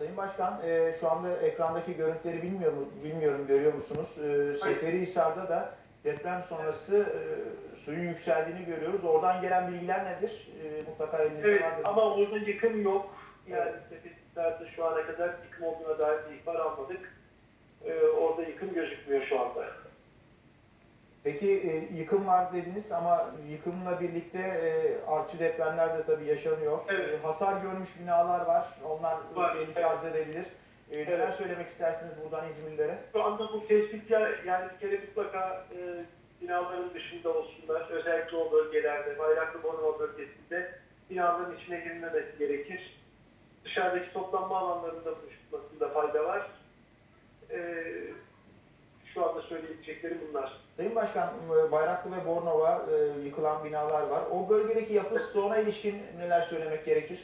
Sayın Başkan, e, şu anda ekrandaki görüntüleri bilmiyorum, bilmiyorum görüyor musunuz? E, Seferihisar'da da deprem sonrası e, suyun yükseldiğini görüyoruz. Oradan gelen bilgiler nedir? E, mutlaka elinizde Evet vardır. ama orada yıkım yok. Yani Tepesiklerde şu ana kadar yıkım olduğuna dair bir ihbar almadık. Ee, orada yıkım gözükmüyor şu anda. Peki e, yıkım var dediniz ama yıkımla birlikte e, artçı depremler de tabii yaşanıyor. Evet. E, hasar görmüş binalar var. Onlar Var, tehlike evet. arz edebilir. E, neler Evet. söylemek istersiniz buradan İzmirlilere? Şu anda bu tespitler yani bir kere mutlaka e, binaların dışında olsunlar. Özellikle o bölgelerde, Bayraklı Bornova bölgesinde binaların içine girilmemesi gerekir. Dışarıdaki toplanma alanlarında buluşmasında fayda var. Ee, şu anda söyleyeceklerim bunlar. Sayın Başkan, e, Bayraklı ve Bornova e, yıkılan binalar var. O bölgedeki yapı stoğuna ilişkin neler söylemek gerekir?